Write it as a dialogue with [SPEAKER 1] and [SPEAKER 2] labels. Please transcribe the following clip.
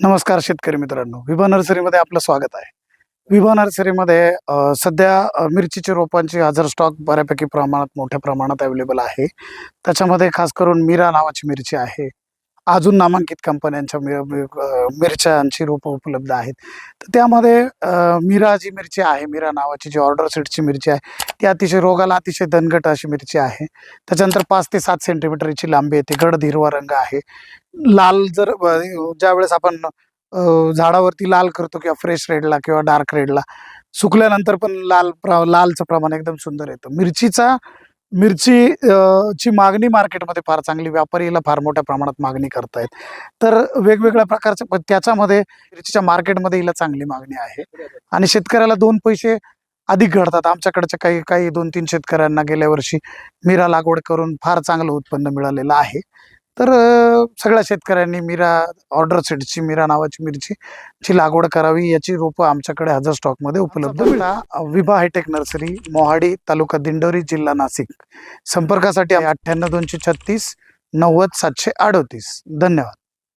[SPEAKER 1] नमस्कार शेतकरी मित्रांनो. विभा नर्सरीमध्ये आपलं स्वागत आहे. विभा नर्सरीमध्ये सध्या मिरचीचे रोपांची हजर स्टॉक बऱ्यापैकी प्रमाणात मोठ्या प्रमाणात अवेलेबल आहे. त्याच्यामध्ये खास करून मीरा नावाची मिरची आहे. अजून नामांकित कंपन्यांच्या मिर- मिरच्यांची रोपं उपलब्ध आहेत. तर त्यामध्ये मिरा मीरा जी मिरची आहे मीरा नावाची जी ऑर्डर सीटची मिरची आहे ती अतिशय रोगाला अतिशय दनगट अशी मिरची आहे. त्याच्यानंतर पाच ते सात सेंटीमीटरची लांबी येते गडद हिरवा रंग आहे. लाल जर ज्यावेळेस आपण झाडावरती लाल करतो किंवा फ्रेश रेडला किंवा डार्क रेडला सुकल्यानंतर पण लाल प्र लालचं प्रमाण एकदम सुंदर येतं. मिरचीचा मिरची ची मागणी मार्केटमध्ये फार चांगली व्यापारीला फार मोठ्या प्रमाणात मागणी करतायत. तर वेगवेगळ्या प्रकारच्या त्याच्यामध्ये मिरचीच्या मार्केटमध्ये हिला चांगली मागणी आहे. आणि शेतकऱ्याला दोन पैसे अधिक घडतात. आमच्याकडच्या काही काही दोन तीन शेतकऱ्यांना गेल्या वर्षी मिरा लागवड करून फार चांगलं उत्पन्न मिळालेलं आहे. तर सगळ्या शेतकऱ्यांनी मीरा ऑर्डर सेटची मीरा नावाची मिरची ची लागवड करावी याची रोपं आमच्याकडे हजर स्टॉकमध्ये उपलब्ध मिळतात विभा हायटेक नर्सरी मोहाडी तालुका दिंडोरी जिल्हा नाशिक. संपर्कासाठी अठ्ठ्याण्णव दोनशे छत्तीस नव्वद सातशे अडोतीस. धन्यवाद.